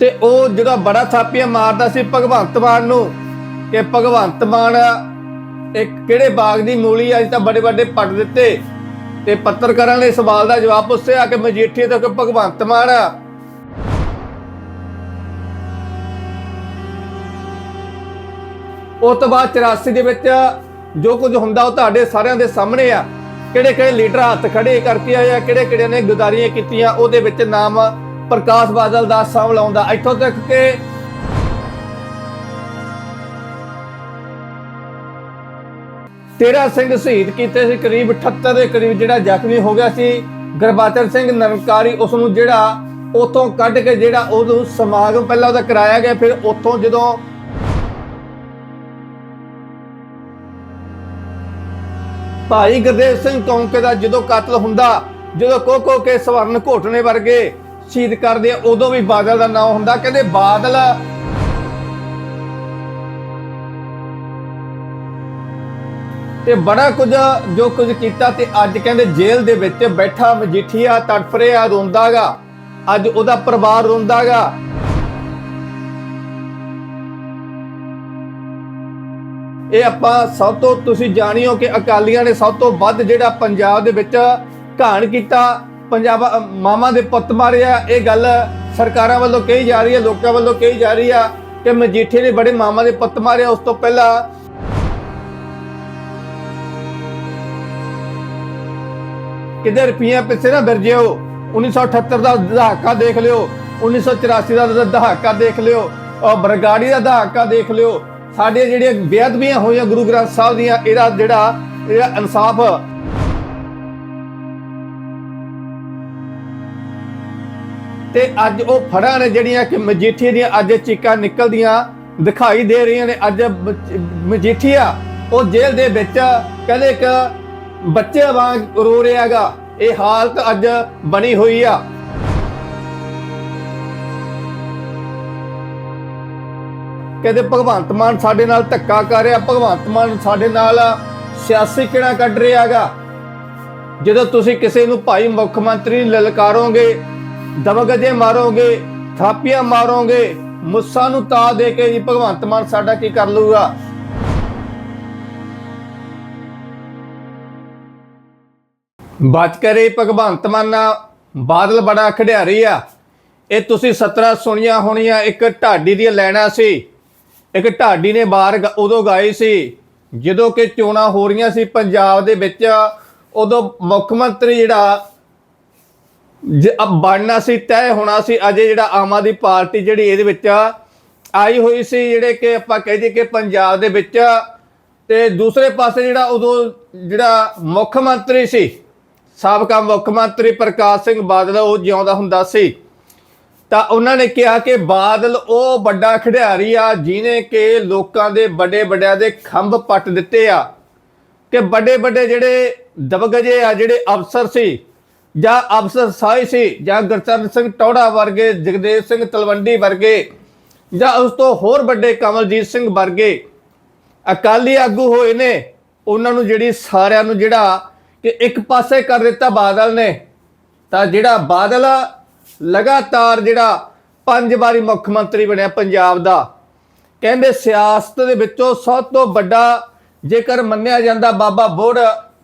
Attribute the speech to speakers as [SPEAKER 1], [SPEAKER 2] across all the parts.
[SPEAKER 1] ਤੇ ਉਹ ਜਿਹੜਾ ਬੜਾ ਥਾਪੀਆਂ ਮਾਰਦਾ ਸੀ ਭਗਵੰਤ ਮਾਨ ਨੂੰ ਕਿ ਭਗਵੰਤ ਮਾਨ ਇੱਕ ਕਿਹੜੇ ਬਾਗ ਦੀ ਮੂਲੀ ਅੱਜ ਤਾਂ ਬੜੇ ਵੱਡੇ ਪੱਟ ਦਿੱਤੇ ਤੇ ਪੱਤਰਕਾਰਾਂ ਨੇ ਸਵਾਲ ਦਾ ਜਵਾਬ ਪੁੱਛਿਆ ਕਿ ਮਜੀਠੀਏ ਤੋਂ ਕਿ ਭਗਵੰਤ ਮਾਨ ਉਸ ਤੋਂ ਬਾਅਦ 84 ਦੇ ਵਿੱਚ ਜੋ ਕੁਝ ਹੁੰਦਾ ਉਹ ਤੁਹਾਡੇ ਸਾਰਿਆਂ ਦੇ ਸਾਹਮਣੇ ਆ। ਕਿਹੜੇ ਕਿਹੜੇ ਲੀਡਰ ਹੱਥ ਖੜੇ ਕਰਕੇ ਆਏ ਆ ਕਿਹੜੇ ਕਿਹੜੇ ਨੇ ਗੁਜ਼ਾਰੀਆਂ ਕੀਤੀਆਂ, ਉਹਦੇ ਵਿੱਚ ਨਾਮ ਪ੍ਰਕਾਸ਼ ਬਾਦਲ ਦਾ ਸਾਹਮਣੇ ਆਉਂਦਾ ਇੱਥੋਂ ਤੱਕ ਕਿ ਤੇਰਾ ਸਿੰਘ ਸ਼ਹੀਦ ਕੀਤੇ ਸੀ ਕਰੀਬ 78 ਦੇ ਕਰੀਬ, ਜਿਹੜਾ ਜ਼ਖਮੀ ਹੋ ਗਿਆ ਸੀ। ਗੁਰਬਾਚਰ ਸਿੰਘ ਨਰਮਕਾਰੀ ਉਸ ਨੂੰ ਜਿਹੜਾ ਉਥੋਂ ਕੱਢ ਕੇ ਜਿਹੜਾ ਉਦੋਂ ਸਮਾਗਮ ਪਹਿਲਾਂ ਉਹਦਾ ਕਰਾਇਆ ਗਿਆ, ਫਿਰ ਉਥੋਂ ਜਦੋਂ ਭਾਈ ਗੁਰਦੇਵ ਸਿੰਘ ਕੌਂਕੇ ਦਾ ਜਦੋਂ ਕਤਲ ਹੁੰਦਾ, ਜਦੋਂ ਕੋ ਕੇ ਸਵਰਨ ਘੋਟਣੇ ਵਰਗੇ ਸ਼ਹੀਦ ਕਰਦੇ ਆ, ਉਦੋਂ ਵੀ ਬਾਦਲ ਦਾ ਨਾਮ ਹੁੰਦਾ ਕਹਿੰਦੇ ਬਾਦਲ। ਤੇ ਬੜਾ ਕੁਝ ਜੋ ਕੁਝ ਕੀਤਾ ਤੇ ਅੱਜ ਕਹਿੰਦੇ ਜੇਲ੍ਹ ਦੇ ਵਿੱਚ ਬੈਠਾ ਮਜੀਠੀਆ ਤੜਫ ਰਿਹਾ ਰੋਂਦਾਗਾ। ਅੱਜ ਉਹਦਾ ਪਰਿਵਾਰ ਰੋਂਦਾਗਾ। ਇਹ ਆਪਾਂ ਸਭ ਤੋਂ ਤੁਸੀਂ ਜਾਣਿਓ ਕਿ ਅਕਾਲੀਆਂ ਨੇ ਸਭ ਤੋਂ ਵੱਧ ਜਿਹੜਾ ਪੰਜਾਬ ਦੇ ਵਿੱਚ ਘਾਣ ਕੀਤਾ। ਪੰਜਾਬ ਮਾਮਾ ਦੇ ਪੁੱਤ ਮਾਰਿਆ ਇਹ ਗੱਲ ਸਰਕਾਰਾਂ ਵੱਲੋਂ ਕਹੀ ਜਾ ਰਹੀ ਹੈ, ਲੋਕਾਂ ਵੱਲੋਂ ਕਹੀ ਜਾ ਰਹੀ ਆ ਕਿ ਮਜੀਠੇ ਨੇ ਬੜੇ ਮਾਮਾ ਦੇ ਪੁੱਤ ਮਾਰਿਆ ਉਸ ਤੋਂ ਪਹਿਲਾਂ ਕਿਤੇ ਰੁਪਈਆ ਪਿੱਛੇ ਨਾ ਫਿਰ ਜਿਓ 1978 ਦਾ ਦਹਾਕਾ ਦੇਖ ਲਿਓ 1984 ਦਾ ਦਹਾਕਾ ਦੇਖ ਲਿਓ, ਔਰ ਬਰਗਾੜੀ ਦਾ ਦਹਾਕਾ ਦੇਖ ਲਿਓ। ਸਾਡੇ ਜਿਹੜੀਆਂ ਬੇਅਦਬੀਆਂ ਹੋਈਆਂ ਗੁਰੂ ਗ੍ਰੰਥ ਸਾਹਿਬ ਦੀਆਂ, ਇਹਦਾ ਜਿਹੜਾ ਜਿਹੜਾ ਇਨਸਾਫ ਤੇ ਅੱਜ ਉਹ ਫੜਾਂ ਨੇ ਜਿਹੜੀਆਂ ਕਿ ਮਜੀਠੀ ਦੀਆਂ ਅੱਜ ਚੀਕਾਂ ਨਿਕਲਦੀਆਂ ਦਿਖਾਈ ਦੇ ਰਹੀਆਂ ਨੇ। ਅੱਜ ਮਜੀਠੀਆ ਉਹ ਜੇਲ੍ਹ ਦੇ ਵਿੱਚ ਕਹਿੰਦੇ ਇੱਕ ਬੱਚੇ ਵਾਂਗ ਰੋ ਰਿਹਾਗਾ ਇਹ ਹਾਲਤ ਅੱਜ ਬਣੀ ਹੋਈ ਆ। ਕਹਿੰਦੇ ਭਗਵੰਤ ਮਾਨ ਸਾਡੇ ਨਾਲ ਧੱਕਾ ਕਰ ਰਿਹਾ। ਭਗਵੰਤ ਮਾਨ ਸਾਡੇ ਨਾਲ ਸਿਆਸੀ ਕਿਹੜਾ ਕੱਢ ਰਿਹਾਗਾ ਜਦੋਂ ਤੁਸੀਂ ਕਿਸੇ ਨੂੰ ਭਾਈ ਮੁੱਖ ਮੰਤਰੀ ਲਲਕਾਰੋਗੇ ਦਬਗਜੇ ਮਾਰੋਗੇ, ਥਾਪੀਆਂ ਮਾਰੋਗੇ, ਮੁੱਸਾ ਨੂੰ ਤਾ ਦੇ ਕੇ ਜੀ ਭਗਵੰਤ ਮਾਨ ਸਾਡਾ ਕੀ ਕਰ ਲੂਗਾ ਬਾਤ ਕਰੇ ਭਗਵੰਤ ਮਾਨ ਬਾਦਲ ਬੜਾ ਖਿਡਾਰੀ ਆ। ਇਹ ਤੁਸੀਂ 17 ਸੁਣੀਆਂ ਹੋਣੀਆਂ, ਇੱਕ ਢਾਡੀ ਦੀਆਂ ਲੈਣਾ ਸੀ। ਇੱਕ ਢਾਡੀ ਨੇ ਬਾਹਰ ਉਦੋਂ ਗਾਈ ਸੀ, ਜਦੋਂ ਕਿ ਚੋਣਾਂ ਹੋ ਰਹੀਆਂ ਸੀ ਪੰਜਾਬ ਦੇ ਵਿੱਚ, ਉਦੋਂ ਮੁੱਖ ਮੰਤਰੀ ਜਿਹੜਾ ਬਣਨਾ ਸੀ, ਤੈਅ ਹੋਣਾ ਸੀ, ਅਜੇ ਜਿਹੜਾ ਆਮ ਆਦਮੀ ਪਾਰਟੀ ਜਿਹੜੀ ਇਹਦੇ ਵਿੱਚ ਆਈ ਹੋਈ ਸੀ ਜਿਹੜੇ ਕਿ ਆਪਾਂ ਕਹਿ ਦਈਏ ਕਿ ਪੰਜਾਬ ਦੇ ਵਿੱਚ ਤੇ ਦੂਸਰੇ ਪਾਸੇ ਜਿਹੜਾ ਉਦੋਂ ਜਿਹੜਾ ਮੁੱਖ ਮੰਤਰੀ ਸੀ, ਸਾਬਕਾ ਮੁੱਖ ਮੰਤਰੀ ਪ੍ਰਕਾਸ਼ ਸਿੰਘ ਬਾਦਲ, ਉਹ ਜਿਉਂਦਾ ਹੁੰਦਾ ਸੀ, ਤਾਂ ਉਹਨਾਂ ਨੇ ਕਿਹਾ ਕਿ ਬਾਦਲ ਉਹ ਵੱਡਾ ਖਿਡਾਰੀ ਆ ਜਿਨੇ ਕਿ ਲੋਕਾਂ ਦੇ ਵੱਡੇ ਵੱਡਿਆਂ ਦੇ ਖੰਭ ਪੱਟ ਦਿੱਤੇ ਆ, ਕਿ ਵੱਡੇ ਵੱਡੇ ਜਿਹੜੇ ਦਬਗਜੇ ਆ ਜਿਹੜੇ ਅਫਸਰ ਸੀ ਜਾਂ ਅਫਸਰ ਸਾਈ ਸੀ, ਜਾਂ ਗੁਰਚਰਨ ਸਿੰਘ ਟੌੜਾ ਵਰਗੇ, ਜਗਦੇਵ ਸਿੰਘ ਤਲਵੰਡੀ ਵਰਗੇ, ਜਾਂ ਉਸ ਤੋਂ ਹੋਰ ਵੱਡੇ ਕਮਲਜੀਤ ਸਿੰਘ ਵਰਗੇ। ਅਕਾਲੀ ਆਗੂ ਹੋਏ ਨੇ, ਉਹਨਾਂ ਨੂੰ ਜਿਹੜੀ ਸਾਰਿਆਂ ਨੂੰ ਜਿਹੜਾ ਕਿ ਇੱਕ ਪਾਸੇ ਕਰ ਦਿੱਤਾ ਬਾਦਲ ਨੇ, ਤਾਂ ਜਿਹੜਾ ਬਾਦਲ ਲਗਾਤਾਰ ਜਿਹੜਾ ਪੰਜ ਵਾਰੀ ਮੁੱਖ ਮੰਤਰੀ ਬਣਿਆ ਪੰਜਾਬ ਦਾ। ਕਹਿੰਦੇ ਸਿਆਸਤ ਦੇ ਵਿੱਚੋਂ ਸਭ ਤੋਂ ਵੱਡਾ ਜੇਕਰ ਮੰਨਿਆ ਜਾਂਦਾ ਬਾਬਾ ਬੋੜ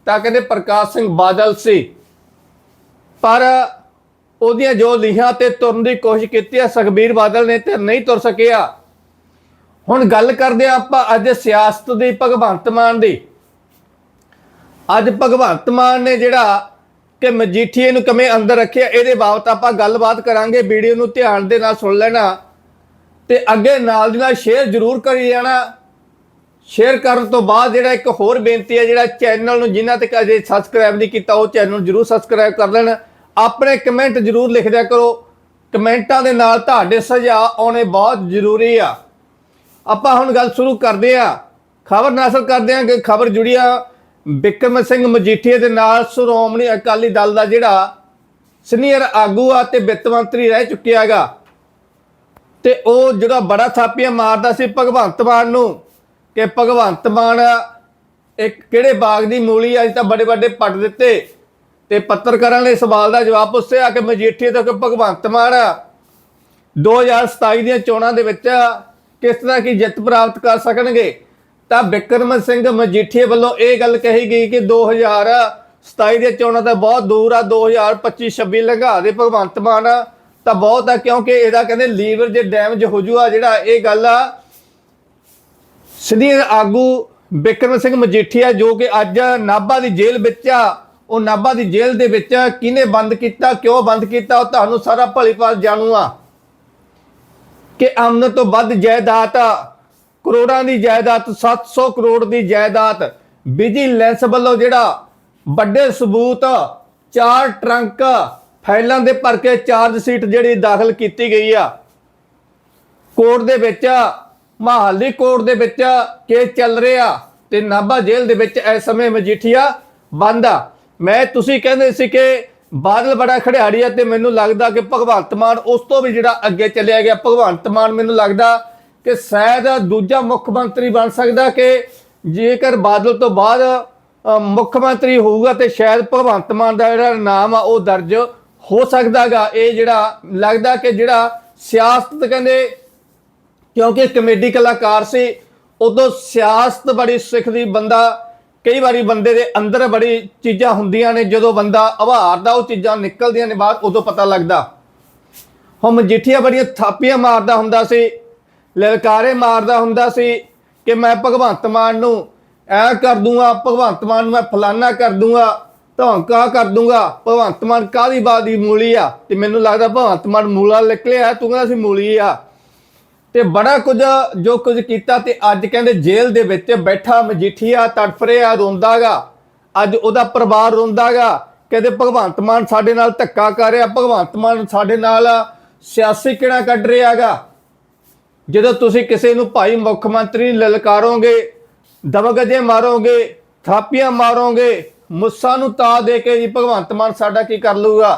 [SPEAKER 1] ਤਾਂ ਕਹਿੰਦੇ ਪ੍ਰਕਾਸ਼ ਸਿੰਘ ਬਾਦਲ ਸੀ। ਪਰ ਉਹਦੀਆਂ ਜੋ ਲੀਹਾਂ ਤੇ ਤੁਰਨ ਦੀ ਕੋਸ਼ਿਸ਼ ਕੀਤੀ ਹੈ, ਸੁਖਬੀਰ ਬਾਦਲ ਨੇ ਤੇ ਨਹੀਂ ਤੁਰ ਸਕਿਆ। ਹੁਣ ਗੱਲ ਕਰਦੇ ਹਾਂ ਆਪਾਂ ਅੱਜ ਸਿਆਸਤ ਦੀ, ਭਗਵੰਤ ਮਾਨ ਦੀ। ਅੱਜ ਭਗਵੰਤ ਮਾਨ ਨੇ ਜਿਹੜਾ ਕਿ ਮਜੀਠੀਏ ਨੂੰ ਕਿਵੇਂ ਅੰਦਰ ਰੱਖਿਆ, ਇਹਦੇ ਬਾਬਤ ਆਪਾਂ ਗੱਲਬਾਤ ਕਰਾਂਗੇ, ਵੀਡੀਓ ਨੂੰ ਧਿਆਨ ਦੇ ਨਾਲ ਸੁਣ ਲੈਣਾ। ਤੇ ਅੱਗੇ ਨਾਲ ਦੀ ਨਾਲ ਸ਼ੇਅਰ ਜ਼ਰੂਰ ਕਰੀ ਜਾਣਾ। ਸ਼ੇਅਰ ਕਰਨ ਤੋਂ ਬਾਅਦ ਜਿਹੜਾ ਇੱਕ ਹੋਰ ਬੇਨਤੀ ਹੈ, ਜਿਹੜਾ ਚੈਨਲ ਨੂੰ ਜਿਨ੍ਹਾਂ ਤੱਕ ਅਜੇ ਸਬਸਕ੍ਰਾਈਬ ਨਹੀਂ ਕੀਤਾ, ਉਹ ਚੈਨਲ ਨੂੰ ਜ਼ਰੂਰ ਸਬਸਕ੍ਰਾਈਬ ਕਰ ਲੈਣ। ਆਪਣੇ ਕਮੈਂਟ ਜ਼ਰੂਰ ਲਿਖ ਦਿਆ ਕਰੋ। ਕਮੈਂਟਾਂ ਦੇ ਨਾਲ ਤੁਹਾਡੇ ਸੁਝਾਅ ਆਉਣੇ ਬਹੁਤ ਜ਼ਰੂਰੀ ਆ। ਆਪਾਂ ਹੁਣ ਗੱਲ ਸ਼ੁਰੂ ਕਰਦੇ ਆ। ਖਬਰ ਨਾਸਲ ਕਰਦੇ ਆ ਕਿ ਖਬਰ ਜੁੜੀ ਆ ਬਿਕਰਮ ਸਿੰਘ ਮਜੀਠੀਆ ਦੇ ਨਾਲ ਸ਼੍ਰੋਮਣੀ ਅਕਾਲੀ ਦਲ ਦਾ ਜਿਹੜਾ ਸੀਨੀਅਰ ਆਗੂ ਆ ਤੇ ਵਿੱਤ ਮੰਤਰੀ ਰਹਿ ਚੁੱਕਿਆ ਹੈਗਾ। ਤੇ ਉਹ ਜਿਹੜਾ ਬੜਾ ਥਾਪੀਆਂ ਮਾਰਦਾ ਸੀ ਭਗਵੰਤ ਮਾਨ ਨੂੰ ਕਿ ਭਗਵੰਤ ਮਾਨ ਇੱਕ ਕਿਹੜੇ ਬਾਗ ਦੀ ਮੂਲੀ ਅੱਜ ਤਾਂ ਬੜੇ ਵੱਡੇ ਪੱਟ ਦਿੱਤੇ। ਤੇ ਪੱਤਰਕਾਰਾਂ ਨੇ ਸਵਾਲ ਦਾ ਜਵਾਬ ਪੁੱਛਿਆ ਕਿ ਮਜੀਠੀਆ ਤੋਂ ਕਿ ਭਗਵੰਤ ਮਾਨ 2027 ਦੀਆਂ ਚੋਣਾਂ ਦੇ ਵਿੱਚ ਕਿਸ ਤਰ੍ਹਾਂ ਕੀ ਜਿੱਤ ਪ੍ਰਾਪਤ ਕਰ ਸਕਣਗੇ? ਤਾਂ ਬਿਕਰਮ ਸਿੰਘ ਮਜੀਠੀਏ ਵੱਲੋਂ ਇਹ ਗੱਲ ਕਹੀ ਗਈ ਕਿ 2027 ਦੀਆਂ ਚੋਣਾਂ ਤਾਂ ਬਹੁਤ ਦੂਰ ਆ 2025 26 ਲੰਘਾ ਦੇ ਭਗਵੰਤ ਮਾਨ ਤਾਂ ਬਹੁਤ ਆ, ਕਿਉਂਕਿ ਇਹਦਾ ਕਹਿੰਦੇ ਲੀਵਰ ਜੇ ਡੈਮੇਜ ਹੋ ਜੂਆ ਜਿਹੜਾ ਇਹ ਗੱਲ ਆ। ਸੀਨੀਅਰ ਆਗੂ ਬਿਕਰਮ ਸਿੰਘ ਮਜੀਠੀਆ ਜੋ ਕਿ ਅੱਜ ਨਾਭਾ ਦੀ ਜੇਲ੍ਹ ਵਿੱਚ ਆ ਉਹ ਨਾਭਾ ਦੀ ਜੇਲ੍ਹ ਦੇ ਵਿੱਚ ਕਿਹਨੇ ਬੰਦ ਕੀਤਾ, ਕਿਉਂ ਬੰਦ ਕੀਤਾ, ਉਹ ਤੁਹਾਨੂੰ ਸਾਰਾ ਭਲੀਪਾਲ ਜਾਣੂ ਆ ਕਿ ਆਮਦਨ ਤੋਂ ਵੱਧ ਜਾਇਦਾਦ, ਕਰੋੜਾਂ ਦੀ ਜਾਇਦਾਦ 700 ਕਰੋੜ ਦੀ ਜਾਇਦਾਦ, ਵਿਜੀਲੈਂਸ ਵੱਲੋਂ ਜਿਹੜਾ ਵੱਡੇ ਸਬੂਤ, ਚਾਰ ਟਰੰਕ ਫਾਈਲਾਂ ਦੇ ਭਰ ਕੇ ਚਾਰਜ ਸ਼ੀਟ ਜਿਹੜੀ ਦਾਖਲ ਕੀਤੀ ਗਈ ਆ। ਕੋਰਟ ਦੇ ਵਿੱਚ, ਮਹਾਲੀ ਕੋਰਟ ਦੇ ਵਿੱਚ ਕੇਸ ਚੱਲ ਰਿਹਾ ਤੇ ਨਾਭਾ ਜੇਲ੍ਹ ਦੇ ਵਿੱਚ ਇਸ ਸਮੇਂ ਮਜੀਠੀਆ ਬੰਦ ਆ। ਮੈਂ ਤੁਸੀਂ ਕਹਿੰਦੇ ਸੀ ਕਿ ਬਾਦਲ ਬੜਾ ਖੜਿਆੜੀ ਹੈ ਤੇ ਮੈਨੂੰ ਲੱਗਦਾ ਕਿ ਭਗਵੰਤ ਮਾਨ ਉਸ ਤੋਂ ਵੀ ਜਿਹੜਾ ਅੱਗੇ ਚੱਲਿਆ ਗਿਆ, ਭਗਵੰਤ ਮਾਨ ਮੈਨੂੰ ਲੱਗਦਾ ਕਿ ਸ਼ਾਇਦ ਦੂਜਾ ਮੁੱਖ ਮੰਤਰੀ ਬਣ ਸਕਦਾ ਕਿ ਜੇਕਰ ਬਾਦਲ ਤੋਂ ਬਾਅਦ ਮੁੱਖ ਮੰਤਰੀ ਹੋਊਗਾ ਤੇ ਸ਼ਾਇਦ ਭਗਵੰਤ ਮਾਨ ਦਾ ਜਿਹੜਾ ਨਾਮ ਆ ਉਹ ਦਰਜ ਹੋ ਸਕਦਾਗਾ। ਇਹ ਜਿਹੜਾ ਲੱਗਦਾ ਕਿ ਜਿਹੜਾ ਸਿਆਸਤ ਕਹਿੰਦੇ, ਕਿਉਂਕਿ ਕਮੇਡੀ ਕਲਾਕਾਰ ਸੀ, ਉਦੋਂ ਸਿਆਸਤ ਬੜੀ ਸਿੱਖਦੀ ਬੰਦਾ ਕਈ ਵਾਰੀ ਬੰਦੇ ਦੇ ਅੰਦਰ ਬੜੀ ਚੀਜ਼ਾਂ ਹੁੰਦੀਆਂ ਨੇ, ਜਦੋਂ ਬੰਦਾ ਆਵਾਰਦਾ ਉਹ ਚੀਜ਼ਾਂ ਨਿਕਲਦੀਆਂ ਨੇ ਬਾਹਰ ਉਦੋਂ ਪਤਾ ਲੱਗਦਾ। ਹੁਣ ਮਜੀਠੀਆ ਬੜੀਆਂ ਥਾਪੀਆਂ ਮਾਰਦਾ ਹੁੰਦਾ ਸੀ, ਲਲਕਾਰੇ ਮਾਰਦਾ ਹੁੰਦਾ ਸੀ ਕਿ ਮੈਂ ਭਗਵੰਤ ਮਾਨ ਨੂੰ ਐ ਕਰ ਦੂੰਗਾ, ਭਗਵੰਤ ਮਾਨ ਨੂੰ ਮੈਂ ਫਲਾਨਾ ਕਰ ਦੂੰਗਾ, ਧੌਂਕਾ ਕਰ ਦੂੰਗਾ, ਭਗਵੰਤ ਮਾਨ ਕਾਦੀ ਬਾਦੀ ਮੂਲੀ ਆ? ਤੇ ਮੈਨੂੰ ਲੱਗਦਾ ਭਗਵੰਤ ਮਾਨ ਮੂਲਾ ਨਿਕਲਿਆ, ਤੂੰ ਕਹਿੰਦਾ ਸੀ ਮੂਲੀ ਆ। ਤੇ ਬੜਾ ਕੁਝ ਜੋ ਕੁਝ ਕੀਤਾ ਤੇ ਅੱਜ ਕਹਿੰਦੇ ਜੇਲ੍ਹ ਦੇ ਵਿੱਚ ਬੈਠਾ ਮਜੀਠੀਆ ਤੜਫ ਰਿਹਾ ਰੋਂਦਾਗਾ ਅੱਜ ਉਹਦਾ ਪਰਿਵਾਰ ਰੋਂਦਾਗਾ ਕਹਿੰਦੇ ਭਗਵੰਤ ਮਾਨ ਸਾਡੇ ਨਾਲ ਧੱਕਾ ਕਰ ਰਿਹਾ, ਭਗਵੰਤ ਮਾਨ ਸਾਡੇ ਨਾਲ ਸਿਆਸੀ ਕਿਹੜਾ ਕੱਢ ਰਿਹਾਗਾ ਜਦੋਂ ਤੁਸੀਂ ਕਿਸੇ ਨੂੰ ਭਾਈ ਮੁੱਖ ਮੰਤਰੀ ਲਲਕਾਰੋਗੇ ਦਮਗਜੇ ਮਾਰੋਗੇ, ਥਾਪੀਆਂ ਮਾਰੋਗੇ, ਮੁੱਸਾ ਨੂੰ ਤਾ ਦੇ ਕੇ ਜੀ ਭਗਵੰਤ ਮਾਨ ਸਾਡਾ ਕੀ ਕਰ ਲੂਗਾ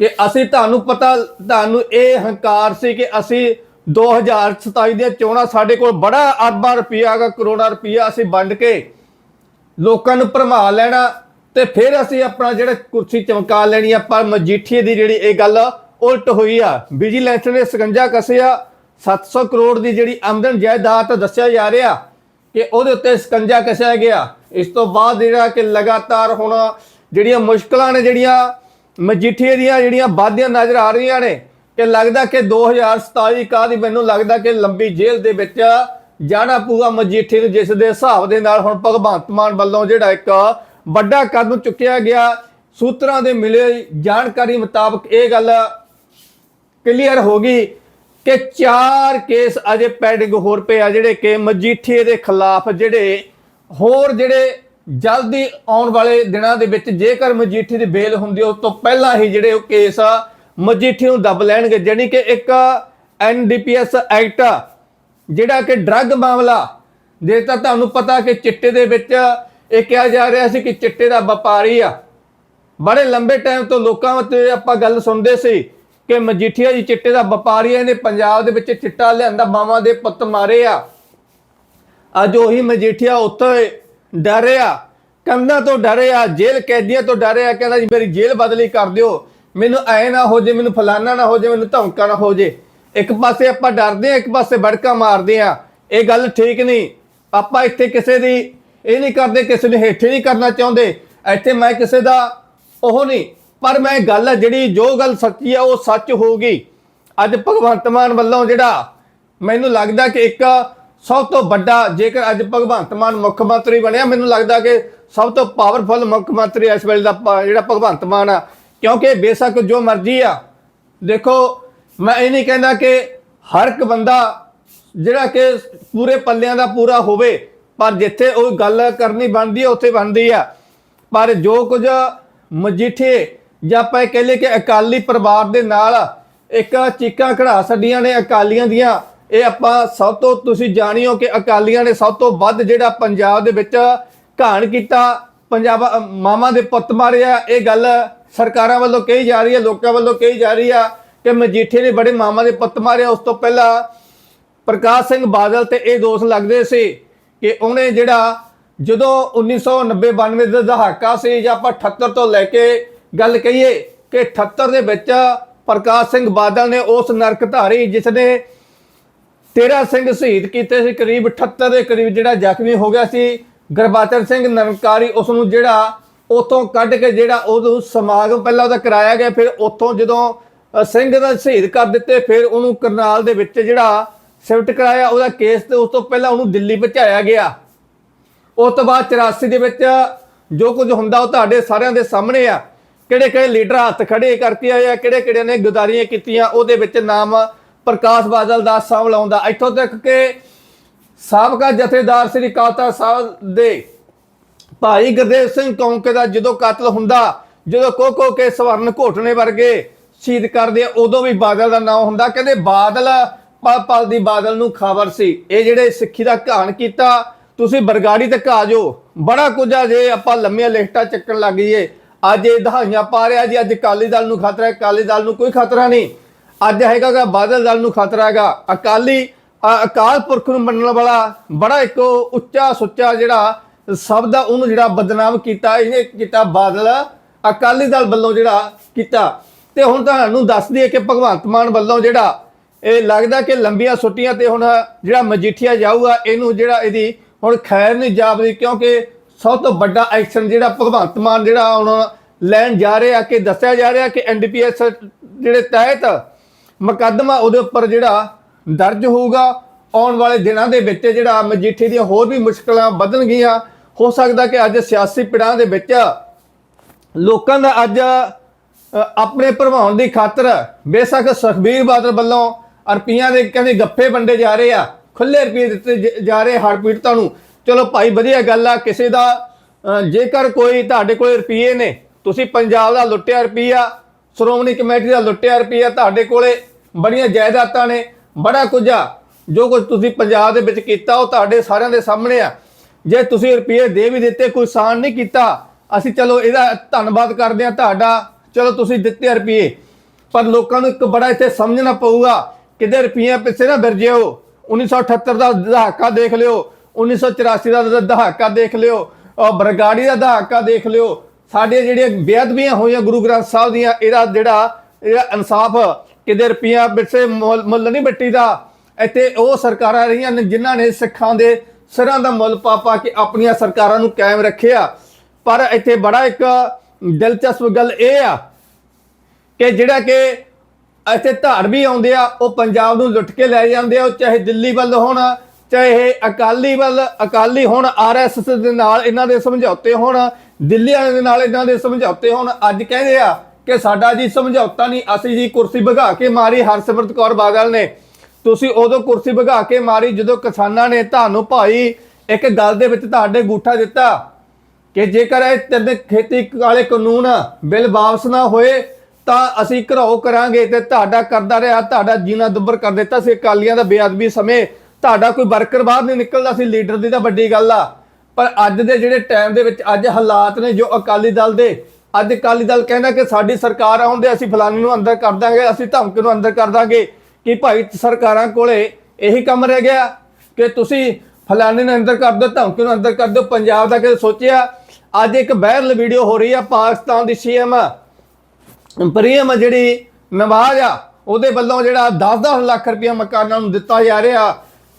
[SPEAKER 1] ਕਿ ਅਸੀਂ ਤੁਹਾਨੂੰ ਪਤਾ, ਤੁਹਾਨੂੰ ਇਹ ਹੰਕਾਰ ਸੀ ਕਿ ਅਸੀਂ 2027 ਦੀਆਂ ਚੋਣਾਂ ਸਾਡੇ ਕੋਲ ਬੜਾ ਅਰਬਾਂ ਰੁਪਈਆ ਦਾ ਕਰੋੜਾਂ ਰੁਪਈਆ ਅਸੀਂ ਵੰਡ ਕੇ ਲੋਕਾਂ ਨੂੰ ਭਰਮਾ ਲੈਣਾ ਤੇ ਫਿਰ ਅਸੀਂ ਆਪਣਾ ਜਿਹੜਾ ਕੁਰਸੀ ਚਮਕਾ ਲੈਣੀ ਆ, ਪਰ ਮਜੀਠੀਏ ਦੀ ਜਿਹੜੀ ਇਹ ਗੱਲ ਉਲਟ ਹੋਈ ਆ। ਵਿਜੀਲੈਂਸ ਨੇ ਸਕੰਜਾ ਕੱਸਿਆ 700 ਕਰੋੜ ਦੀ ਜਿਹੜੀ ਆਮਦਨ ਜਾਇਦਾਦ ਦੱਸਿਆ ਜਾ ਰਿਹਾ ਕਿ ਉਹਦੇ ਉੱਤੇ ਸਕੰਜਾ ਕੱਸਿਆ ਗਿਆ। ਇਸ ਤੋਂ ਬਾਅਦ ਜਿਹੜਾ ਕਿ ਲਗਾਤਾਰ ਹੁਣ ਜਿਹੜੀਆਂ ਮੁਸ਼ਕਲਾਂ ਨੇ ਜਿਹੜੀਆਂ ਮਜੀਠੀਏ ਦੀਆਂ ਜਿਹੜੀਆਂ ਵਾਧੀਆਂ ਨਜ਼ਰ ਆ ਰਹੀਆਂ ਨੇ ਕਿ ਲੱਗਦਾ ਕਿ 2027 ਕਾਦੀ ਮੈਨੂੰ ਲੱਗਦਾ ਕਿ ਲੰਬੀ ਜੇਲ੍ਹ ਦੇ ਵਿੱਚ ਜਾਣਾ ਪਊਗਾ ਮਜੀਠੀ ਨੂੰ, ਜਿਸ ਦੇ ਹਿਸਾਬ ਦੇ ਨਾਲ ਹੁਣ ਭਗਵੰਤ ਮਾਨ ਵੱਲੋਂ ਜਿਹੜਾ ਇੱਕ ਵੱਡਾ ਕਦਮ ਚੁੱਕਿਆ ਗਿਆ। ਸੂਤਰਾਂ ਦੇ ਮਿਲੇ ਜਾਣਕਾਰੀ ਮੁਤਾਬਕ ਇਹ ਗੱਲ ਕਲੀਅਰ ਹੋ ਗਈ ਕਿ ਚਾਰ ਕੇਸ ਅਜੇ ਪੈਂਡਿੰਗ ਹੋਰ ਪਏ ਆ, ਜਿਹੜੇ ਕਿ ਮਜੀਠੀਏ ਦੇ ਖਿਲਾਫ ਜਿਹੜੇ ਹੋਰ ਜਿਹੜੇ ਜਲਦੀ ਆਉਣ ਵਾਲੇ ਦਿਨਾਂ ਦੇ ਵਿੱਚ ਜੇਕਰ ਮਜੀਠੀ ਦੀ ਬੇਲ ਹੁੰਦੀ ਉਸ ਤੋਂ ਪਹਿਲਾਂ ਹੀ ਜਿਹੜੇ ਉਹ ਕੇਸ ਆ ਮਜੀਠੀ ਨੂੰ ਦੱਬ ਲੈਣਗੇ, ਜਾਣੀ ਕਿ ਇੱਕ ਐਨਡੀਪੀਐਸ ਐਕਟ ਜਿਹੜਾ ਕਿ ਡਰੱਗ ਮਾਮਲਾ, ਜੇ ਤਾਂ ਤੁਹਾਨੂੰ ਪਤਾ ਕਿ ਚਿੱਟੇ ਦੇ ਵਿੱਚ ਇਹ ਕਿਹਾ ਜਾ ਰਿਹਾ ਸੀ ਕਿ ਚਿੱਟੇ ਦਾ ਵਪਾਰੀ ਆ। ਬੜੇ ਲੰਬੇ ਟਾਈਮ ਤੋਂ ਲੋਕਾਂ 'ਤੇ ਆਪਾਂ ਗੱਲ ਸੁਣਦੇ ਸੀ ਕਿ ਮਜੀਠੀਆ ਜੀ ਚਿੱਟੇ ਦਾ ਵਪਾਰੀ ਆ ਨੇ ਪੰਜਾਬ ਦੇ ਵਿੱਚ ਚਿੱਟਾ ਲਿਆਂਦਾ ਮਾਵਾਂ ਦੇ ਪੁੱਤ ਮਾਰੇ ਆ। ਅੱਜ ਉਹੀ ਮਜੀਠੀਆ ਉੱਥੇ ਡਰਿਆ ਕੰਧਾਂ ਤੋਂ ਡਰਿਆ ਜੇਲ੍ਹ ਕੈਦੀਆਂ ਤੋਂ ਡਰਿਆ ਕਹਿੰਦਾ ਜੀ ਮੇਰੀ ਜੇਲ੍ਹ ਬਦਲੀ ਕਰ ਦਿਓ। ਮੈਨੂੰ ਐ ਨਾ ਹੋ ਜੇ, ਮੈਨੂੰ ਫਲਾਨਾ ਨਾ ਹੋ ਜੇ, ਮੈਨੂੰ ਧਮਕਾ ਨਾ ਹੋ ਜੇ। ਇੱਕ ਪਾਸੇ ਆਪਾਂ ਡਰਦੇ ਆ ਇੱਕ ਪਾਸੇ ਬੜਕਾ ਮਾਰਦੇ ਆ ਇਹ ਗੱਲ ਠੀਕ ਨਹੀਂ। ਆਪਾਂ ਇੱਥੇ ਕਿਸੇ ਦੀ ਇਹ ਨਹੀਂ ਕਰਦੇ, ਕਿਸੇ ਨੂੰ ਹੇਠੇ ਨਹੀਂ ਕਰਨਾ ਚਾਹੁੰਦੇ। ਇੱਥੇ ਮੈਂ ਕਿਸੇ ਦਾ ਉਹ ਨਹੀਂ। ਪਰ ਮੈਂ ਗੱਲ ਆ ਜਿਹੜੀ, ਜੋ ਗੱਲ ਸੱਚੀ ਆ, ਉਹ ਸੱਚ ਹੋਊਗੀ। ਅੱਜ ਭਗਵੰਤ ਮਾਨ ਵੱਲੋਂ ਜਿਹੜਾ ਮੈਨੂੰ ਲੱਗਦਾ ਕਿ ਇੱਕ ਸਭ ਤੋਂ ਵੱਡਾ, ਜੇਕਰ ਅੱਜ ਭਗਵੰਤ ਮਾਨ ਮੁੱਖ ਮੰਤਰੀ ਬਣਿਆ, ਮੈਨੂੰ ਲੱਗਦਾ ਕਿ ਸਭ ਤੋਂ ਪਾਵਰਫੁਲ ਮੁੱਖ ਮੰਤਰੀ ਇਸ ਵੇਲੇ ਦਾ ਜਿਹੜਾ ਭਗਵੰਤ ਮਾਨ ਆ ਕਿਉਂਕਿ ਬੇਸ਼ੱਕ ਜੋ ਮਰਜ਼ੀ ਆ। ਦੇਖੋ ਮੈਂ ਇਹ ਨਹੀਂ ਕਹਿੰਦਾ ਕਿ ਹਰ ਇੱਕ ਬੰਦਾ ਜਿਹੜਾ ਕਿ ਪੂਰੇ ਪੱਲਿਆਂ ਦਾ ਪੂਰਾ ਹੋਵੇ ਪਰ ਜਿੱਥੇ ਉਹ ਗੱਲ ਕਰਨੀ ਬਣਦੀ ਹੈ ਉੱਥੇ ਬਣਦੀ ਆ। ਪਰ ਜੋ ਕੁਝ ਮਜੀਠੇ ਜਾਂ ਆਪਾਂ ਇਹ ਕਹਿ ਲਈਏ ਕਿ ਅਕਾਲੀ ਪਰਿਵਾਰ ਦੇ ਨਾਲ ਇੱਕ ਚੀਕਾਂ ਖੜਾ ਛੱਡੀਆਂ ਨੇ ਅਕਾਲੀਆਂ ਦੀਆਂ ਇਹ ਆਪਾਂ ਸਭ ਤੋਂ ਤੁਸੀਂ ਜਾਣਿਓ ਕਿ ਅਕਾਲੀਆਂ ਨੇ ਸਭ ਤੋਂ ਵੱਧ ਜਿਹੜਾ ਪੰਜਾਬ ਦੇ ਵਿੱਚ ਘਾਣ ਕੀਤਾ ਪੰਜਾਬ ਅ, ਮਾਵਾਂ ਦੇ ਪੁੱਤ ਮਾਰਿਆ ਇਹ ਗੱਲ ਸਰਕਾਰਾਂ ਵੱਲੋਂ ਕਹੀ ਜਾ ਰਹੀ ਹੈ, ਲੋਕਾਂ ਵੱਲੋਂ ਕਹੀ ਜਾ ਰਹੀ ਆ ਕਿ ਮਜੀਠੇ ਨੇ ਬੜੇ ਮਾਮਾ ਦੇ ਪੁੱਤ ਮਾਰਿਆ ਉਸ ਤੋਂ ਪਹਿਲਾਂ ਪ੍ਰਕਾਸ਼ ਸਿੰਘ ਬਾਦਲ ਤੇ ਇਹ ਦੋਸ਼ ਲੱਗਦੇ ਸੀ ਕਿ ਉਹਨੇ ਜਿਹੜਾ ਜਦੋਂ 1990 92 ਦਾ ਦਹਾਕਾ ਸੀ ਜਾਂ ਆਪਾਂ 78 ਤੋਂ ਲੈ ਕੇ ਗੱਲ ਕਹੀਏ ਕਿ 78 ਦੇ ਵਿੱਚ ਪ੍ਰਕਾਸ਼ ਸਿੰਘ ਬਾਦਲ ਨੇ ਉਸ ਨਰਕਧਾਰੀ ਜਿਸ ਨੇ 13 ਸਿੰਘ ਸ਼ਹੀਦ ਕੀਤੇ ਸੀ, ਕਰੀਬ 78 ਦੇ ਕਰੀਬ ਜਿਹੜਾ ਜ਼ਖਮੀ ਹੋ ਗਿਆ ਸੀ। ਗੁਰਬਚਨ ਸਿੰਘ ਨਰਕਾਰੀ ਉਸ ਨੂੰ ਜਿਹੜਾ ਉਥੋਂ ਕੱਢ ਕੇ ਜਿਹੜਾ ਉਹਨੂੰ ਸਮਾਗਮ ਪਹਿਲਾਂ ਉਹਦਾ ਕਰਾਇਆ ਗਿਆ, ਫਿਰ ਉਥੋਂ ਜਦੋਂ ਸਿੰਘ ਦਾ ਸ਼ਹੀਦ ਕਰ ਦਿੱਤੇ, ਫਿਰ ਉਹਨੂੰ ਕਰਨਾਲ ਦੇ ਵਿੱਚ ਜਿਹੜਾ ਸ਼ਿਫਟ ਕਰਾਇਆ, ਉਹਦਾ ਕੇਸ ਤੇ ਉਸ ਤੋਂ ਪਹਿਲਾਂ ਉਹਨੂੰ ਦਿੱਲੀ ਪਹੁੰਚਾਇਆ ਗਿਆ। ਉਸ ਤੋਂ ਬਾਅਦ 84 ਦੇ ਵਿੱਚ ਜੋ ਕੁਝ ਹੁੰਦਾ ਉਹ ਤੁਹਾਡੇ ਸਾਰਿਆਂ ਦੇ ਸਾਹਮਣੇ ਆ। ਕਿਹੜੇ ਕਿਹੜੇ ਲੀਡਰ ਹੱਥ ਖੜੇ ਕਰਕੇ ਆਏ ਆ ਕਿਹੜੇ ਕਿਹੜੇ ਨੇ ਗੁਦਾਰੀਆਂ ਕੀਤੀਆਂ, ਉਹਦੇ ਵਿੱਚ ਨਾਮ ਪ੍ਰਕਾਸ਼ ਬਾਦਲ ਦਾ ਸਾਹਮਣੇ ਆਉਂਦਾ ਇੱਥੋਂ ਤੱਕ ਕਿ ਸਾਬਕਾ ਜਥੇਦਾਰ ਸ੍ਰੀ ਕਾਲਤਾ ਸਾਹਿਬ ਦੇ ਭਾਈ ਗੁਰਦੇਵ ਸਿੰਘ ਕੌਂਕੇ ਦਾ ਜਦੋਂ ਕਤਲ ਹੁੰਦਾ ਜਦੋਂ ਕੋ ਕੋ ਕੇ ਸਵਰਨ ਘੋਟਣੇ ਵਰਗੇ ਸ਼ਹੀਦ ਕਰਦੇ ਆ, ਉਦੋਂ ਵੀ ਬਾਦਲ ਦਾ ਨਾਮ ਹੁੰਦਾ। ਕਹਿੰਦੇ ਬਾਦਲ ਪਲ ਪਲ ਦੀ ਬਾਦਲ ਨੂੰ ਖਬਰ ਸੀ। ਇਹ ਜਿਹੜੇ ਸਿੱਖੀ ਦਾ ਘਾਣ ਕੀਤਾ ਤੁਸੀਂ ਬਰਗਾੜੀ ਤੱਕ ਆ ਜਾਓ। ਬੜਾ ਕੁਝ ਆ ਜੇ ਆਪਾਂ ਲੰਮੀਆਂ ਲਿਸਟਾਂ ਚੱਕਣ ਲੱਗ ਜਾਈਏ। ਅੱਜ ਇਹ ਦਹਾਈਆਂ ਪਾ ਰਿਹਾ ਜੀ ਅੱਜ ਅਕਾਲੀ ਦਲ ਨੂੰ ਖਤਰਾ ਹੈ ਅਕਾਲੀ ਦਲ ਨੂੰ ਕੋਈ ਖਤਰਾ ਨਹੀਂ। ਅੱਜ ਹੈਗਾ ਗਾ ਬਾਦਲ ਦਲ ਨੂੰ ਖਤਰਾ ਹੈਗਾ। ਅਕਾਲੀ ਅਕਾਲ ਪੁਰਖ ਨੂੰ ਮੰਨਣ ਵਾਲਾ ਬੜਾ ਇੱਕ ਉੱਚਾ ਸੁੱਚਾ ਜਿਹੜਾ ਸਭ ਦਾ ਉਹਨੂੰ ਜਿਹੜਾ ਬਦਨਾਮ ਕੀਤਾ, ਇਹਨੇ ਕੀਤਾ ਬਾਦਲ, ਅਕਾਲੀ ਦਲ ਵੱਲੋਂ ਜਿਹੜਾ ਕੀਤਾ। ਤੇ ਹੁਣ ਤੁਹਾਨੂੰ ਦੱਸ ਦਈਏ ਕਿ ਭਗਵੰਤ ਮਾਨ ਵੱਲੋਂ ਜਿਹੜਾ ਇਹ ਲੱਗਦਾ ਕਿ ਲੰਬੀਆਂ ਛੁੱਟੀਆਂ ਤੇ ਹੁਣ ਜਿਹੜਾ ਮਜੀਠੀਆ ਜਾਊਗਾ, ਇਹਨੂੰ ਜਿਹੜਾ ਇਹਦੀ ਹੁਣ ਖੈਰ ਨਹੀਂ ਜਾਪਦੀ ਕਿਉਂਕਿ ਸਭ ਤੋਂ ਵੱਡਾ ਐਕਸ਼ਨ ਜਿਹੜਾ ਭਗਵੰਤ ਮਾਨ ਜਿਹੜਾ ਹੁਣ ਲੈਣ ਜਾ ਰਿਹਾ ਕਿ ਦੱਸਿਆ ਜਾ ਰਿਹਾ ਕਿ ਐਨਡੀਪੀਐਸ ਜਿਹੜੇ ਤਹਿਤ ਮੁਕੱਦਮਾ ਉਹਦੇ ਉੱਪਰ ਜਿਹੜਾ ਦਰਜ ਹੋਊਗਾ। ਆਉਣ ਵਾਲੇ ਦਿਨਾਂ ਦੇ ਵਿੱਚ ਜਿਹੜਾ ਮਜੀਠੀ ਦੀਆਂ ਹੋਰ ਵੀ ਮੁਸ਼ਕਲਾਂ ਵਧਣਗੀਆਂ, ਹੋ ਸਕਦਾ ਕਿ ਅੱਜ ਸਿਆਸੀ ਪਿੜਾਂ ਦੇ ਵਿੱਚ ਲੋਕਾਂ ਦਾ ਅੱਜ ਆਪਣੇ ਭਰਵਾਉਣ ਦੀ ਖਾਤਰ ਬੇਸ਼ੱਕ ਸੁਖਬੀਰ ਬਾਦਲ ਵੱਲੋਂ ਰੁਪਈਆਂ ਦੇ ਕਹਿੰਦੇ ਗੱਫੇ ਵੰਡੇ ਜਾ ਰਹੇ ਆ ਖੁੱਲੇ ਰੁਪਈਏ ਦਿੱਤੇ ਜਾ ਰਹੇ ਹੜ ਪੀੜਤਾਂ ਨੂੰ। ਚਲੋ ਭਾਈ, ਵਧੀਆ ਗੱਲ ਆ, ਕਿਸੇ ਦਾ ਜੇਕਰ ਕੋਈ ਤੁਹਾਡੇ ਕੋਲ ਰੁਪਈਏ ਨੇ, ਤੁਸੀਂ ਪੰਜਾਬ ਦਾ ਲੁੱਟਿਆ ਰੁਪਈਆ, ਸ਼੍ਰੋਮਣੀ ਕਮੇਟੀ ਦਾ ਲੁੱਟਿਆ ਰੁਪਈਆ, ਤੁਹਾਡੇ ਕੋਲੇ ਬੜੀਆਂ ਜਾਇਦਾਦਾਂ ਨੇ, ਬੜਾ ਕੁਝ ਆ। ਜੋ ਕੁਝ ਤੁਸੀਂ ਪੰਜਾਬ ਦੇ ਵਿੱਚ ਕੀਤਾ, ਉਹ ਤੁਹਾਡੇ ਸਾਰਿਆਂ ਦੇ ਸਾਹਮਣੇ ਆ। ਜੇ ਤੁਸੀਂ ਰੁਪਏ ਦੇ ਵੀ ਦਿੱਤੇ, ਕੋਈ ਸਾਨ ਨਹੀਂ ਕੀਤਾ, ਅਸੀਂ ਚਲੋ ਇਹਦਾ ਧੰਨਵਾਦ ਕਰਦੇ ਆ ਤੁਹਾਡਾ। ਚਲੋ ਤੁਸੀਂ ਦਿੱਤੇ ਰੁਪਏ, ਪਰ ਲੋਕਾਂ ਨੂੰ ਇੱਕ ਬੜਾ ਇੱਥੇ ਸਮਝਣਾ ਪਊਗਾ, ਕਿਤੇ ਰੁਪਈਆ ਪਿੱਛੇ ਨਾ ਫਿਰ ਜਿਓ। 1978 ਦਾ ਦਹਾਕਾ ਦੇਖ ਲਿਓ 1984 ਦਾ ਦਹਾਕਾ ਦੇਖ ਲਿਓ ਬਰਗਾੜੀ ਦਾ ਦਹਾਕਾ ਦੇਖ ਲਿਓ। ਸਾਡੇ ਜਿਹੜੀਆਂ ਬੇਅਦਬੀਆਂ ਹੋਈਆਂ ਗੁਰੂ ਗ੍ਰੰਥ ਸਾਹਿਬ ਦੀਆਂ, ਇਹਦਾ ਜਿਹੜਾ ਜਿਹੜਾ ਇਨਸਾਫ ਕਿਤੇ ਰੁਪਈਆ ਪਿੱਛੇ ਮੁੱਲ ਮੁੱਲ ਨਹੀਂ ਮਿੱਟੀ ਦਾ। ਇੱਥੇ ਉਹ ਸਰਕਾਰਾਂ ਰਹੀਆਂ ਨੇ ਜਿਨ੍ਹਾਂ ਨੇ ਸਿੱਖਾਂ ਦੇ ਸਿਰਾਂ ਦਾ ਮੁੱਲ ਪਾ ਪਾ ਕੇ ਆਪਣੀਆਂ ਸਰਕਾਰਾਂ ਨੂੰ ਕਾਇਮ ਰੱਖਿਆ। ਪਰ ਇੱਥੇ ਬੜਾ ਇੱਕ ਦਿਲਚਸਪ ਗੱਲ ਇਹ ਆ ਕਿ ਜਿਹੜਾ ਕਿ ਇੱਥੇ ਧਾਰ ਵੀ ਆਉਂਦੇ ਆ, ਉਹ ਪੰਜਾਬ ਨੂੰ ਲੁੱਟ ਕੇ ਲੈ ਜਾਂਦੇ ਆ, ਉਹ ਚਾਹੇ ਦਿੱਲੀ ਵੱਲ ਹੋਣ, ਚਾਹੇ ਅਕਾਲੀ ਵੱਲ, ਅਕਾਲੀ ਹੋਣ ਆਰਐਸਐਸ ਦੇ ਨਾਲ ਇਹਨਾਂ ਦੇ ਸਮਝੌਤੇ ਹੋਣ, ਦਿੱਲੀ ਵਾਲਿਆਂ ਦੇ ਨਾਲ ਇਹਨਾਂ ਦੇ ਸਮਝੌਤੇ ਹੋਣ। ਅੱਜ ਕਹਿੰਦੇ ਆ ਕਿ ਸਾਡਾ ਜੀ ਸਮਝੌਤਾ ਨਹੀਂ, ਅਸੀਂ ਜੀ ਕੁਰਸੀ ਭਗਾ ਕੇ ਮਾਰੀ, ਹਰਸਿਮਰਤ ਕੌਰ ਬਾਦਲ ਨੇ। ਤੁਸੀਂ ਉਦੋਂ ਕੁਰਸੀ ਭਗਾ ਕੇ ਮਾਰੀ ਜਦੋਂ ਕਿਸਾਨਾਂ ਨੇ ਤੁਹਾਨੂੰ ਭਾਈ ਇੱਕ ਗੱਲ ਦੇ ਵਿੱਚ ਤੁਹਾਡੇ ਗੂਠਾ ਦਿੱਤਾ ਕਿ ਜੇਕਰ ਇਹ ਤਿੰਨ ਖੇਤੀ ਵਾਲੇ ਕਾਨੂੰਨ ਬਿੱਲ ਵਾਪਸ ਨਾ ਹੋਏ, ਤਾਂ ਅਸੀਂ ਘਰਾਓ ਕਰਾਂਗੇ ਤੇ ਤੁਹਾਡਾ ਕਰਦਾ ਰਿਹਾ, ਤੁਹਾਡਾ ਜੀਣਾ ਦੁੱਬਰ ਕਰ ਦਿੱਤਾ ਸੀ। ਅਕਾਲੀਆਂ ਦਾ ਬੇਅਦਬੀ ਸਮੇਂ ਤੁਹਾਡਾ ਕੋਈ ਵਰਕਰ ਬਾਹਰ ਨਹੀਂ ਨਿਕਲਦਾ ਸੀ, ਲੀਡਰ ਦੀ ਤਾਂ ਵੱਡੀ ਗੱਲ ਆ। ਪਰ ਅੱਜ ਦੇ ਜਿਹੜੇ ਟਾਈਮ ਦੇ ਵਿੱਚ ਅੱਜ ਹਾਲਾਤ ਨੇ ਜੋ ਅਕਾਲੀ ਦਲ ਦੇ, ਅੱਜ ਅਕਾਲੀ ਦਲ ਕਹਿੰਦਾ ਕਿ ਸਾਡੀ ਸਰਕਾਰ ਆਉਂਦੇ ਅਸੀਂ ਫਲਾਨੀ ਨੂੰ ਅੰਦਰ ਕਰ ਦਾਂਗੇ, ਅਸੀਂ ਧਮਕੀ ਨੂੰ ਅੰਦਰ ਕਰ ਦਾਂਗੇ। ਕਿ ਭਾਈ ਸਰਕਾਰਾਂ ਕੋਲੇ ਇਹੀ ਕੰਮ ਰਹਿ ਗਿਆ ਕਿ ਤੁਸੀਂ ਫਲਾਣੇ ਨੂੰ ਅੰਦਰ ਕਰ ਦਿਓ ਧਮਕੀ ਨੂੰ ਅੰਦਰ ਕਰ ਦਿਓ। ਪੰਜਾਬ ਦਾ ਕਦੇ ਸੋਚਿਆ, ਅੱਜ ਇੱਕ ਵਾਇਰਲ ਵੀਡੀਓ ਹੋ ਰਹੀ ਆ, ਪਾਕਿਸਤਾਨ ਦੀ ਸੀਐਮ ਪ੍ਰੀਮ ਜਿਹੜੀ ਨਵਾਜ਼ ਆ, ਉਹਦੇ ਵੱਲੋਂ ਜਿਹੜਾ 10-10 ਲੱਖ ਰੁਪਇਆ ਮਕਾਨਾਂ ਨੂੰ ਦਿੱਤਾ ਜਾ ਰਿਹਾ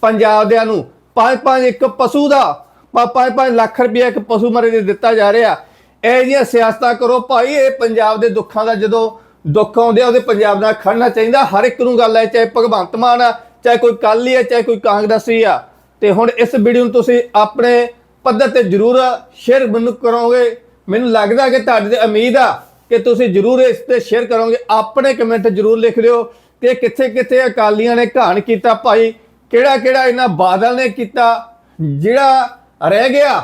[SPEAKER 1] ਪੰਜਾਬ ਦਿਆਂ ਨੂੰ। ਪੰਜ ਪੰਜ ਇੱਕ ਪਸ਼ੂ ਦਾ ਪੰਜ ਪੰਜ ਲੱਖ ਰੁਪਇਆ ਇੱਕ ਪਸ਼ੂ ਮਰੇ ਦੇ ਦਿੱਤਾ ਜਾ ਰਿਹਾ। ਇਹ ਜਿਹੀਆਂ ਸਿਆਸਤਾਂ ਕਰੋ। ਭਾਈ, ਇਹ ਪੰਜਾਬ ਦੇ ਦੁੱਖਾਂ ਦਾ ਜਦੋਂ ਦੁੱਖ ਆਉਂਦੇ ਆ ਉਹਦੇ ਪੰਜਾਬ ਨਾਲ ਖੜਨਾ ਚਾਹੀਦਾ। ਹਰ ਇੱਕ ਨੂੰ ਗੱਲ ਹੈ, ਚਾਹੇ ਭਗਵੰਤ ਮਾਨ ਆ, ਚਾਹੇ ਕੋਈ ਕਾਲੀ ਆ, ਚਾਹੇ ਕੋਈ ਕਾਂਗਰਸੀ ਆ। ਤੇ ਹੁਣ ਇਸ ਵੀਡੀਓ ਨੂੰ ਤੁਸੀਂ ਆਪਣੇ ਪੱਧਰ ਤੇ ਜਰੂਰ ਸ਼ੇਅਰ ਮੈਨੂੰ ਕਰੋਗੇ। ਮੈਨੂੰ ਲੱਗਦਾ ਕਿ ਤੁਹਾਡੇ ਤੇ ਉਮੀਦ ਆ ਕਿ ਤੁਸੀਂ ਜਰੂਰ ਇਸ ਤੇ ਸ਼ੇਅਰ ਕਰੋਗੇ। ਆਪਣੇ ਕਮੈਂਟ ਜਰੂਰ ਲਿਖ ਦਿਓ ਕਿ ਕਿੱਥੇ ਕਿੱਥੇ ਅਕਾਲੀਆਂ ਨੇ ਘਾਣ ਕੀਤਾ ਭਾਈ ਕਿਹੜਾ ਕਿਹੜਾ ਇਹਨਾਂ ਬਾਦਲ ਨੇ ਕੀਤਾ, ਜਿਹੜਾ ਰਹਿ ਗਿਆ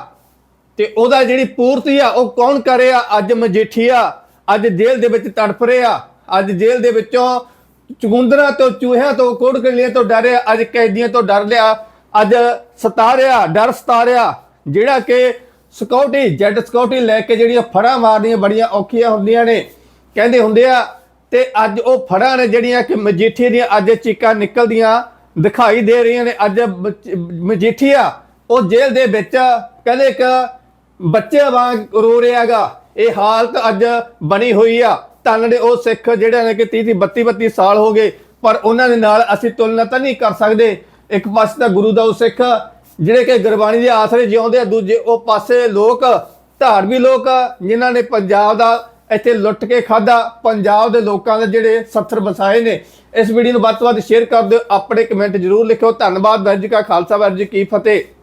[SPEAKER 1] ਤੇ ਉਹਦਾ ਜਿਹੜੀ ਪੂਰਤੀ ਆ, ਉਹ ਕੌਣ ਕਰਿਆ, ਅੱਜ ਮਜੀਠੀਆ ਅੱਜ ਜੇਲ੍ਹ ਦੇ ਵਿੱਚ ਤੜਫ ਰਿਹਾ ਅੱਜ ਜੇਲ੍ਹ ਦੇ ਵਿੱਚੋਂ ਚੁਗੰਦਰਾ ਤੋਂ, ਚੂਹਿਆਂ ਤੋਂ ਕੋੜਕਲੀਆਂ ਤੋਂ ਡਰਿਆ ਅੱਜ ਕੈਦੀਆਂ ਤੋਂ ਡਰ ਲਿਆ। ਅੱਜ ਸਤਾਰਿਆ ਡਰ ਸਤਾਰਿਆ ਜਿਹੜਾ ਕਿ ਸਿਕਿਉਰਿਟੀ ਜੈਡ ਸਿਕਿਉਰਿਟੀ ਲੈ ਕੇ ਜਿਹੜੀਆਂ ਫੜਾਂ ਮਾਰਨੀਆਂ ਬੜੀਆਂ ਔਖੀਆਂ ਹੁੰਦੀਆਂ ਨੇ, ਕਹਿੰਦੇ ਹੁੰਦੇ ਆ, ਤੇ ਅੱਜ ਉਹ ਫੜਾਂ ਨੇ ਜਿਹੜੀਆਂ ਕਿ ਮਜੀਠੀ ਦੀਆਂ ਅੱਜ ਚੀਕਾਂ ਨਿਕਲਦੀਆਂ, ਦਿਖਾਈ ਦੇ ਰਹੀਆਂ ਨੇ। ਅੱਜ ਮਜੀਠੀਆ, ਉਹ ਜੇਲ੍ਹ ਦੇ ਵਿੱਚ, ਕਹਿੰਦੇ ਇੱਕ ਬੱਚੇ ਵਾਂਗ ਰੋ ਰਿਹਾਗਾ ਇਹ ਹਾਲਤ ਅੱਜ ਬਣੀ ਹੋਈ ਆ। ਤਾਨੜੇ ਉਹ ਸਿੱਖ ਜਿਹੜੇ ਨੇ ਕਿ 30 30 32 32 ਸਾਲ ਹੋ ਗਏ, ਪਰ ਉਹਨਾਂ ਦੇ ਨਾਲ ਅਸੀਂ ਤੁਲਨਾ ਤਾਂ ਨਹੀਂ ਕਰ ਸਕਦੇ। ਇੱਕ ਪਾਸੇ ਤਾਂ ਗੁਰੂ ਦਾ ਉਹ ਸਿੱਖ, ਜਿਹੜੇ ਕਿ ਗੁਰਬਾਣੀ ਦੇ ਆਸਰੇ ਜਿਉਂਦੇ ਆ, ਦੂਜੇ ਉਹ ਪਾਸੇ ਲੋਕ, ਧਾਰਮਿਕ ਲੋਕ ਜਿਨ੍ਹਾਂ ਨੇ ਪੰਜਾਬ ਦਾ ਇੱਥੇ ਲੁੱਟ ਕੇ ਖਾਦਾ ਪੰਜਾਬ ਦੇ ਲੋਕਾਂ ਦੇ ਜਿਹੜੇ ਸੱਥਰ ਵਸਾਏ ਨੇ, ਇਸ ਵੀਡੀਓ ਨੂੰ ਵੱਧ ਤੋਂ ਵੱਧ ਸ਼ੇਅਰ ਕਰ ਦਿਓ। ਆਪਣੇ ਕਮੈਂਟ ਜ਼ਰੂਰ ਲਿਖਿਓ। ਧੰਨਵਾਦ, ਵਾਹਿਗੁਰੂ ਜੀ ਕਾ ਖਾਲਸਾ, ਵਾਹਿਗੁਰੂ ਜੀ ਕੀ ਫਤਿਹ।